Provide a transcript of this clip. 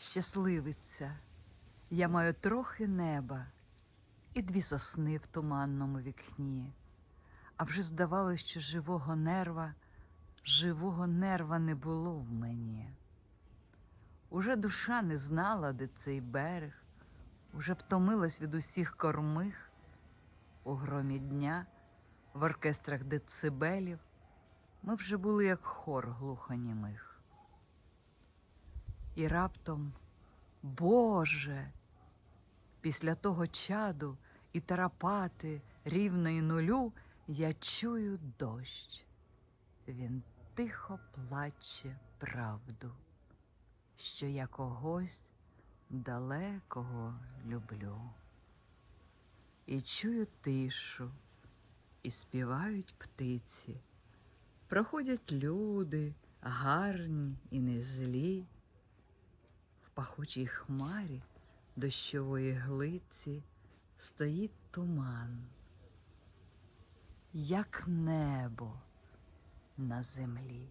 Щасливиця, я маю трохи неба і дві сосни в туманному вікні. А вже здавалось, що живого нерва, живого нерва не було в мені. Уже душа не знала, де цей берег, уже втомилась від усіх кормих у громі дня, в оркестрах децибелів. Ми вже були як хор глухонімих. І раптом, Боже, після того чаду і тарапати рівної нулю я чую дощ. Він тихо плаче правду, що я когось далекого люблю. І чую тишу, і співають птиці. Проходять люди, гарні і незлі, в пахучій хмарі дощової глиці стоїть туман, як небо на землі.